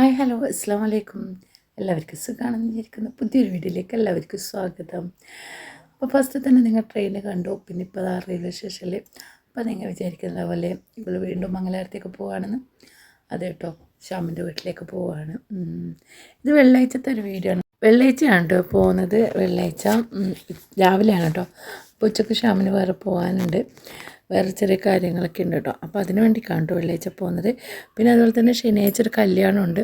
Hi hello അസ്സാം വലൈക്കും എല്ലാവർക്കും സുഖമാണെന്ന് വിചാരിക്കുന്ന പുതിയൊരു വീഡിയോയിലേക്ക് എല്ലാവർക്കും സ്വാഗതം. അപ്പോൾ ഫസ്റ്റ് തന്നെ നിങ്ങൾ ട്രെയിന് കണ്ടു. പിന്നെ ഇപ്പോൾ ആ റെയിൽവേ സ്റ്റേഷനിൽ അപ്പോൾ നിങ്ങൾ വിചാരിക്കുന്ന പോലെ ഇവൾ വീണ്ടും മംഗലാരത്തേക്ക് പോവുകയാണെന്ന് അതെ കേട്ടോ ശ്യാമിന്റെ വീട്ടിലേക്ക് പോവുകയാണ് ഇത് വെള്ളിയാഴ്ചത്തെ ഒരു വീഡിയോ ആണ്. വെള്ളിയാഴ്ചയാണ് കേട്ടോ പോകുന്നത്. വെള്ളിയാഴ്ച രാവിലെയാണ് കേട്ടോ അപ്പോൾ ഉച്ചയ്ക്ക് ശ്യാമിന് വേറെ പോകാനുണ്ട് വേറെ ചെറിയ കാര്യങ്ങളൊക്കെ ഉണ്ട് കേട്ടോ. അപ്പോൾ അതിന് വേണ്ടി കണ്ടു വെള്ളിയാഴ്ച പോകുന്നത്. പിന്നെ അതുപോലെ തന്നെ ശനിയാഴ്ച ഒരു കല്യാണമുണ്ട്.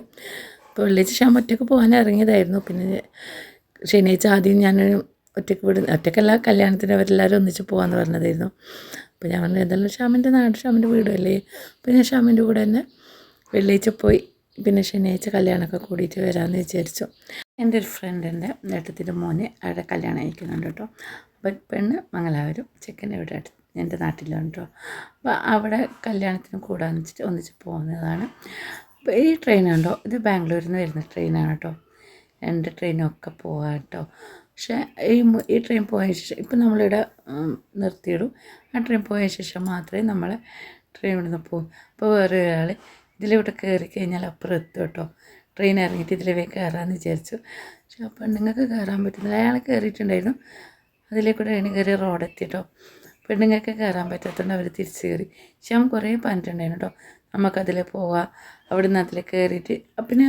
അപ്പോൾ വെള്ളിയാഴ്ച ഞാൻ ഒറ്റയ്ക്ക് പോകാൻ ഇറങ്ങിയതായിരുന്നു. പിന്നെ ശനിയാഴ്ച ആദ്യം ഞാൻ ഒറ്റയ്ക്ക് വിട ഒറ്റയ്ക്കല്ല കല്യാണത്തിന് അവരെല്ലാവരും ഒന്നിച്ച് പോകാമെന്ന് പറഞ്ഞതായിരുന്നു. അപ്പോൾ ഞാൻ പറഞ്ഞു എന്തായാലും ഷാമിന്റെ നാട് ഷാമിന്റെ വീടല്ലേ അപ്പോൾ ഞാൻ ശ്യാമിന്റെ കൂടെ തന്നെ വെള്ളിയാഴ്ച പോയി. പിന്നെ ശനിയാഴ്ച കല്യാണമൊക്കെ കൂടിയിട്ട് വരാമെന്ന് വിചാരിച്ചു. എന്റെ ഒരു ഫ്രണ്ടിന്റെ നേട്ടത്തിന്റെ മോനെ അവിടെ കല്യാണം അയക്കുന്നുണ്ട് കേട്ടോ. അപ്പം പെണ്ണ് മംഗലാപുരം ചെക്കൻ ഇവിടെ അടുത്ത് എന്റെ നാട്ടിലാണ് അപ്പോൾ അവിടെ കല്യാണത്തിന് കൂടാന്ന് വെച്ചിട്ട് ഒന്നിച്ച് പോകുന്നതാണ്. അപ്പോൾ ഈ ട്രെയിൻ ഉണ്ടോ ഇത് ബാംഗ്ലൂരിൽ നിന്ന് വരുന്ന ട്രെയിനാണ് കേട്ടോ രണ്ട് ട്രെയിനൊക്കെ പോകാം കേട്ടോ പക്ഷേ ഈ ഈ ട്രെയിൻ പോയ ശേഷം ഇപ്പം നമ്മളിവിടെ നിർത്തിയിടും. ആ ട്രെയിൻ പോയ ശേഷം മാത്രമേ നമ്മൾ ട്രെയിൻ ഇവിടെ നിന്ന് പോകും അപ്പോൾ വേറെ ഒരാൾ ഇതിലിവിടെ കയറി കഴിഞ്ഞാൽ അപ്പുറം എത്തും കേട്ടോ ട്രെയിൻ ഇറങ്ങിയിട്ട് ഇതിലേ കയറാമെന്ന് വിചാരിച്ചു. പക്ഷേ അപ്പം നിങ്ങൾക്ക് കയറാൻ പറ്റുന്നില്ല. അയാൾ കയറിയിട്ടുണ്ടായിരുന്നു അതിലേക്കൂടെ കൂടെ ട്രെയിൻ കയറി റോഡെത്തി കേട്ടോ പെണ്ണുങ്ങൾക്ക് കയറാൻ പറ്റാത്തതുകൊണ്ട് അവർ തിരിച്ച് കയറി. പക്ഷെ കുറേ പറഞ്ഞിട്ടുണ്ടായിരുന്നു കേട്ടോ നമുക്കതിൽ പോവാം. അവിടെ നിന്ന് അതിൽ കയറിയിട്ട് പിന്നെ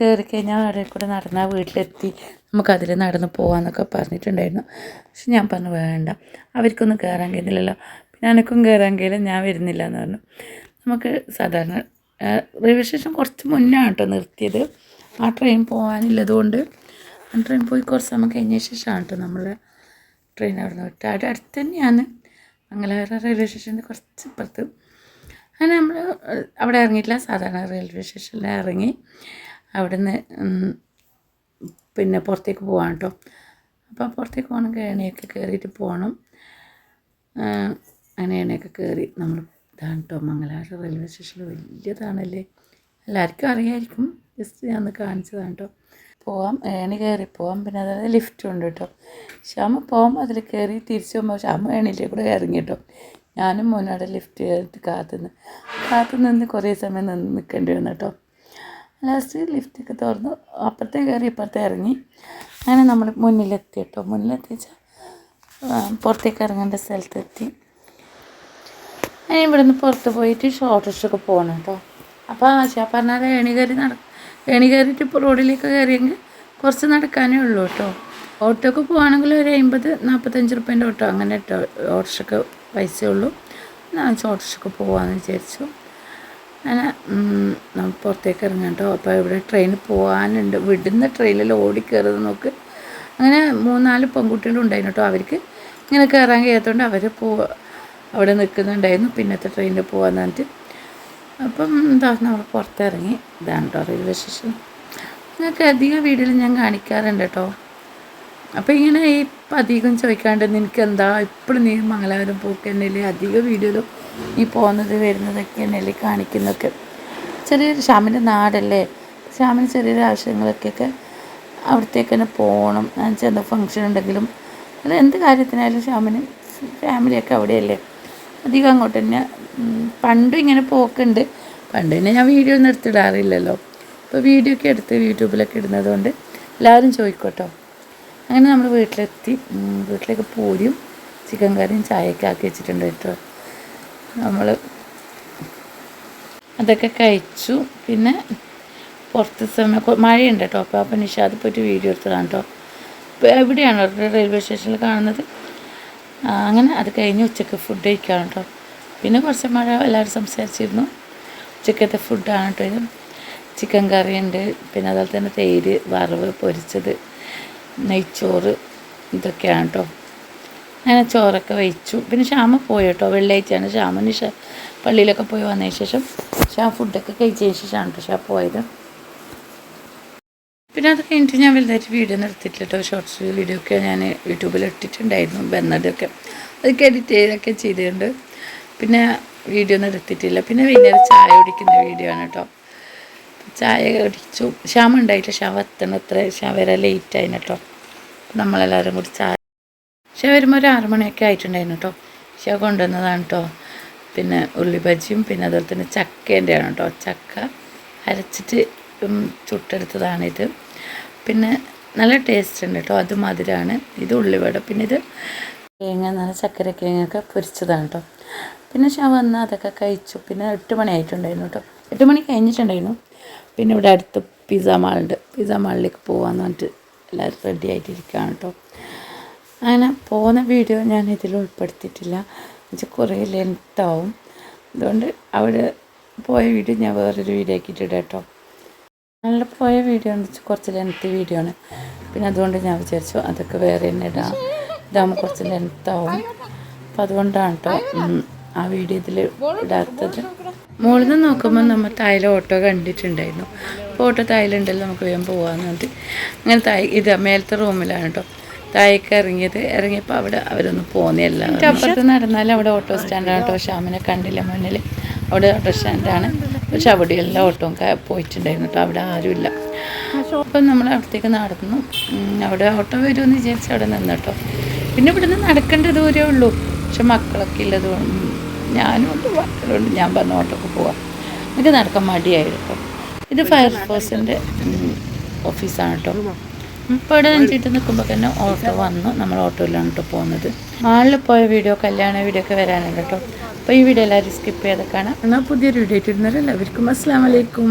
കയറി കഴിഞ്ഞാൽ അവിടെ കൂടെ നടന്നാൽ വീട്ടിലെത്തി. നമുക്കതിൽ നടന്ന് പോകാമെന്നൊക്കെ പറഞ്ഞിട്ടുണ്ടായിരുന്നു. പക്ഷെ ഞാൻ പറഞ്ഞു വേണ്ട. അവർക്കൊന്നും കയറാൻ കഴിയുന്നില്ലല്ലോ. പിന്നെ എനിക്കും കയറാൻ കഴിയില്ല. ഞാൻ വരുന്നില്ല എന്ന് പറഞ്ഞു. നമുക്ക് സാധാരണ റെയിൽവേ സ്റ്റേഷൻ കുറച്ച് മുന്നേ കേട്ടോ നിർത്തിയത്. ആ ട്രെയിൻ പോകാനുള്ളത് കൊണ്ട് ആ ട്രെയിൻ പോയി കുറച്ച് സമയം കഴിഞ്ഞ ശേഷമാണ് കേട്ടോ നമ്മൾ ട്രെയിൻ അവിടെ നിന്ന് വിട്ടത്. അവിടെ അടുത്ത് തന്നെയാണ്. മംഗലാപുരം റെയിൽവേ സ്റ്റേഷന്റെ കുറച്ച് ഇപ്പുറത്ത്. അങ്ങനെ നമ്മൾ അവിടെ ഇറങ്ങിയിട്ടില്ല. സാധാരണ റെയിൽവേ സ്റ്റേഷനിൽ ഇറങ്ങി അവിടുന്ന് പിന്നെ പുറത്തേക്ക് പോകാം കേട്ടോ അപ്പോൾ പുറത്തേക്ക് പോകണമെങ്കിൽ എണ്ണയൊക്കെ കയറിയിട്ട് പോകണം അങ്ങനെ എണ്ണയൊക്കെ കയറി നമ്മൾ ഇതാണ് കേട്ടോ മംഗലാപുരം റെയിൽവേ സ്റ്റേഷനിൽ വലിയതാണല്ലേ. എല്ലാവർക്കും അറിയായിരിക്കും. ജസ്റ്റ് ഞാൻ ഒന്ന് കാണിച്ചതാണ് കേട്ടോ പോവാം ഏണി കയറി പോവാം. പിന്നെ അതായത് ലിഫ്റ്റും ഉണ്ട് കേട്ടോ. ശ്യാമ പോവാം അതിൽ കയറി തിരിച്ചു പോകുമ്പോൾ ശ്യാമ ഏണിയിലേക്ക് കൂടെ ഇറങ്ങി കേട്ടോ. ഞാനും മോനോടെ ലിഫ്റ്റ് കയറിയിട്ട് കാത്തുനിന്ന് കാത്തു നിന്ന് കുറേ സമയം നിന്ന് നിൽക്കേണ്ടി വന്നു കേട്ടോ. ലാസ്റ്റ് ലിഫ്റ്റൊക്കെ തുറന്നു അപ്പുറത്തെ കയറി ഇപ്പുറത്തെ ഇറങ്ങി. അങ്ങനെ നമ്മൾ മുന്നിലെത്തി കേട്ടോ. മുന്നിലെത്തിച്ചാൽ പുറത്തേക്ക് ഇറങ്ങേണ്ട സ്ഥലത്തെത്തി ഞാൻ ഇവിടുന്ന് പുറത്ത് പോയിട്ട് ഷോർട്ട് ഒക്കെ പോകണം കേട്ടോ. അപ്പോൾ ആശാ പറഞ്ഞാൽ ഏണി കയറി നട ഏണി കയറിയിട്ട് ഇപ്പോൾ റോഡിലേക്ക് കയറിയെങ്കിൽ കുറച്ച് നടക്കാനേ ഉള്ളൂ കേട്ടോ. ഓട്ടോക്ക് പോവാണെങ്കിൽ ഒരു അമ്പത് നാൽപ്പത്തഞ്ച് റുപ്യേന്റെ ഓട്ടോ അങ്ങനെ കേട്ടോ ഓട്ടോക്ക് പൈസ ഉള്ളൂ. ഞാൻ ഓട്ടോക്ക് പോകാമെന്ന് വിചാരിച്ചു. അങ്ങനെ പുറത്തേക്ക് ഇറങ്ങാം കേട്ടോ. അപ്പോൾ ഇവിടെ ട്രെയിൻ പോകാനുണ്ട് വിടുന്ന ട്രെയിനിൽ ഓടിക്കയറുന്നത് നോക്ക്. അങ്ങനെ മൂന്നാൽ പെൺകുട്ടികളും ഉണ്ടായിരുന്നു കേട്ടോ. അവർക്ക് ഇങ്ങനെ കയറാൻ കഴിയാത്തതുകൊണ്ട് അവർ പോ അവിടെ നിൽക്കുന്നുണ്ടായിരുന്നു. പിന്നത്തെ ട്രെയിനിൽ പോകാമെന്ന് പറഞ്ഞിട്ട് അപ്പം എന്താ നമ്മൾ പുറത്തിറങ്ങി. ഇതാണ് കേട്ടോ റെയിൽവേ സ്റ്റേഷൻ നിങ്ങൾക്ക് അധികം വീഡിയോയിൽ ഞാൻ കാണിക്കാറുണ്ട് കേട്ടോ അപ്പോൾ ഇങ്ങനെ ഈ അധികം ചോദിക്കാണ്ട് നിനക്ക് എന്താ ഇപ്പോഴും നീ മംഗലാപുരം പോക്ക് തന്നെയല്ലേ അധികം വീഡിയോയിലും നീ പോകുന്നത് വരുന്നതൊക്കെ തന്നെയല്ലേ കാണിക്കുന്നതൊക്കെ ചെറിയൊരു ശ്യാമിന്റെ നാടല്ലേ? ശ്യാമിന് ചെറിയൊരു ആവശ്യങ്ങളൊക്കെ അവിടത്തേക്ക് തന്നെ പോകണം. എന്നുവെച്ചാൽ എന്താ ഫങ്ഷൻ ഉണ്ടെങ്കിലും. അത് എന്ത് കാര്യത്തിനായാലും ശ്യാമിന് ഫാമിലിയൊക്കെ അവിടെയല്ലേ? അധികം അങ്ങോട്ട് തന്നെ. പണ്ടും ഇങ്ങനെ പോക്കുണ്ട്. പണ്ട് തന്നെ ഞാൻ വീഡിയോ ഒന്നും എടുത്തിടാറില്ലല്ലോ. ഇപ്പോൾ വീഡിയോ ഒക്കെ എടുത്ത് യൂട്യൂബിലൊക്കെ ഇടുന്നത് കൊണ്ട് എല്ലാവരും ചോദിക്കോട്ടോ. അങ്ങനെ നമ്മൾ വീട്ടിലെത്തി. വീട്ടിലേക്ക് പൂരിയും ചിക്കൻ കറിയും ചായയൊക്കെ ആക്കി വെച്ചിട്ടുണ്ട് കേട്ടോ. നമ്മൾ അതൊക്കെ കഴിച്ചു. പിന്നെ പുറത്ത് സമയം മഴയുണ്ട് കേട്ടോ. അപ്പോൾ അപ്പം നിഷാദ് പോയിട്ട് വീഡിയോ എടുത്തതാണ് കേട്ടോ. എവിടെയാണ്? റെയിൽവേ സ്റ്റേഷനിൽ കാണുന്നത്? അങ്ങനെ അത് കഴിഞ്ഞ് ഉച്ചയ്ക്ക് ഫുഡ് കഴിക്കുകയാണ് കേട്ടോ പിന്നെ കുറച്ച് മഴ എല്ലാവരും സംസാരിച്ചിരുന്നു. ഉച്ചക്കത്തെ ഫുഡാണ് കേട്ടോ ഇത്. ചിക്കൻ കറി ഉണ്ട്. പിന്നെ അതുപോലെ തന്നെ തേര് വറവ് പൊരിച്ചത് നെയ്ച്ചോറ് ഇതൊക്കെയാണ് കേട്ടോ അങ്ങനെ ചോറൊക്കെ വെച്ചു പിന്നെ ഷാമ പോയി കേട്ടോ വെള്ളിയാഴ്ചയാണ് നിഷ പള്ളിയിലൊക്കെ പോയി വന്നതിന് ശേഷം ശ്യാം ഫുഡൊക്കെ കഴിച്ചതിന് ശേഷമാണ് കേട്ടോ ഷാ പോയത്. പിന്നെ അത് കഴിഞ്ഞിട്ട് ഞാൻ വലുതായിട്ട് വീഡിയോ നിർത്തിയിട്ടില്ല കേട്ടോ. ഷോർട്സ് വീഡിയോ ഒക്കെ ഞാൻ യൂട്യൂബിൽ ഇട്ടിട്ടുണ്ടായിരുന്നു ബന്നതൊക്കെ അതൊക്കെ എഡിറ്റ് ചെയ്തൊക്കെ ചെയ്തുകൊണ്ട് പിന്നെ വീഡിയോ ഒന്നും എടുത്തിട്ടില്ല. പിന്നെ വൈകുന്നേരം ചായ കുടിക്കുന്ന വീഡിയോ ആണ് കേട്ടോ. ചായ കുടിച്ചു. ശ്യാമ ഉണ്ടായില്ല ശ്യാമ എത്തണം. അത്ര ശ്യാമ വരാൻ ലേറ്റ് ആയിന് കേട്ടോ. നമ്മളെല്ലാവരും കൂടി ചായ പക്ഷേ വരുമ്പോൾ ഒരു ആറുമണിയൊക്കെ ആയിട്ടുണ്ടായിരുന്നു കേട്ടോ. പക്ഷേ കൊണ്ടുവന്നതാണ് കേട്ടോ. പിന്നെ ഉള്ളി ബജിയും പിന്നെ അതുപോലെ തന്നെ ചക്കേന്റെയാണ് കേട്ടോ. ചക്ക അരച്ചിട്ട് ചുട്ടെടുത്തതാണിത്. പിന്നെ നല്ല ടേസ്റ്റ് ഉണ്ട് കേട്ടോ അത് മധുരമാണ് ഇത് ഉള്ളിവട. പിന്നെ ഇത് തേങ്ങ നല്ല ചക്കര തേങ്ങയൊക്കെ പൊരിച്ചതാണ് കേട്ടോ പിന്നെ ഷാ വന്ന് അതൊക്കെ കഴിച്ചു. പിന്നെ എട്ട് മണിയായിട്ടുണ്ടായിരുന്നു കേട്ടോ എട്ട് മണി കഴിഞ്ഞിട്ടുണ്ടായിരുന്നു. പിന്നെ ഇവിടെ അടുത്ത് പിസ്സ മാളുണ്ട് പിസ്സ മാളിലേക്ക് പോകാമെന്ന് പറഞ്ഞിട്ട് എല്ലാവരും റെഡി ആയിട്ടിരിക്കുകയാണ് കേട്ടോ അങ്ങനെ പോകുന്ന വീഡിയോ ഞാൻ ഇതിൽ ഉൾപ്പെടുത്തിയിട്ടില്ല. എന്നുവെച്ചാൽ കുറേ ലെങ്ത്താവും അതുകൊണ്ട് അവിടെ പോയ വീഡിയോ ഞാൻ വേറൊരു വീഡിയോ ആക്കിയിട്ടിടാം കേട്ടോ നല്ല പോയ വീഡിയോ എന്ന് വെച്ചാൽ കുറച്ച് ലെങ്ത്ത് വീഡിയോ ആണ്. പിന്നെ അതുകൊണ്ട് ഞാൻ വിചാരിച്ചു അതൊക്കെ വേറെ തന്നെ ഇടാം. ഇതാകുമ്പോൾ കുറച്ച് ലെങ്ത് ആവും. അപ്പം അതുകൊണ്ടാണ് കേട്ടോ ആ വീഡിയോ ഇതിൽ ഇടാത്തത്. മുകളിൽ നിന്ന് നോക്കുമ്പോൾ നമ്മൾ തായിൽ ഓട്ടോ കണ്ടിട്ടുണ്ടായിരുന്നു. അപ്പോൾ ഓട്ടോ തായിലുണ്ടല്ലോ നമുക്ക് വേഗം പോകാമെന്ന് പറഞ്ഞിട്ട് അങ്ങനെ തായ് ഇത് മേലത്തെ റൂമിലാണ് കേട്ടോ താഴേക്ക് ഇറങ്ങിയത്. ഇറങ്ങിയപ്പോൾ അവിടെ അവരൊന്നും പോന്നില്ല അപ്പുറത്ത് നടന്നാൽ അവിടെ ഓട്ടോ സ്റ്റാൻഡാണ് കേട്ടോ ഷ്യാമിനെ കണ്ടില്ല മുന്നിൽ അവിടെ ഓട്ടോ സ്റ്റാൻഡാണ് പക്ഷെ അവിടെ എല്ലാ ഓട്ടവും പോയിട്ടുണ്ടായിരുന്നു. കേട്ടോ അവിടെ ആരുമില്ല. അപ്പം നമ്മൾ അവിടത്തേക്ക് നടന്നു. അവിടെ ഓട്ടോ വരുമെന്ന് വിചാരിച്ച് അവിടെ നിന്ന് കേട്ടോ പിന്നെ ഇവിടുന്ന് നടക്കേണ്ട ദൂരേ ഉള്ളൂ. പക്ഷെ മക്കളൊക്കെ കൊണ്ട് ഞാനും ഉണ്ട് മക്കളുണ്ട്. ഞാൻ പറഞ്ഞ ഓട്ടോക്ക് പോവാം. എനിക്ക് നടക്കാൻ മടിയായിരുന്നു ഇത് ഫയർഫോഴ്സിന്റെ ഓഫീസാണ് കേട്ടോ ഇപ്പോൾ ഇവിടെ നെഞ്ചിട്ട് നിൽക്കുമ്പോൾ തന്നെ ഓട്ടോ വന്നു. നമ്മൾ ഓട്ടോയിലാണ് കേട്ടോ പോകുന്നത്. മാളിൽ പോയ വീഡിയോ കല്യാണ വീഡിയോ ഒക്കെ വരാനുണ്ട് കേട്ടോ അപ്പോൾ ഈ വീഡിയോ എല്ലാവരും സ്കിപ്പ് ചെയ്ത് കാണാം. എന്നാൽ പുതിയൊരു വീഡിയോ ആയിട്ട് ഇരുന്നവരെല്ലാവർക്കും അസ്സാം വലൈക്കും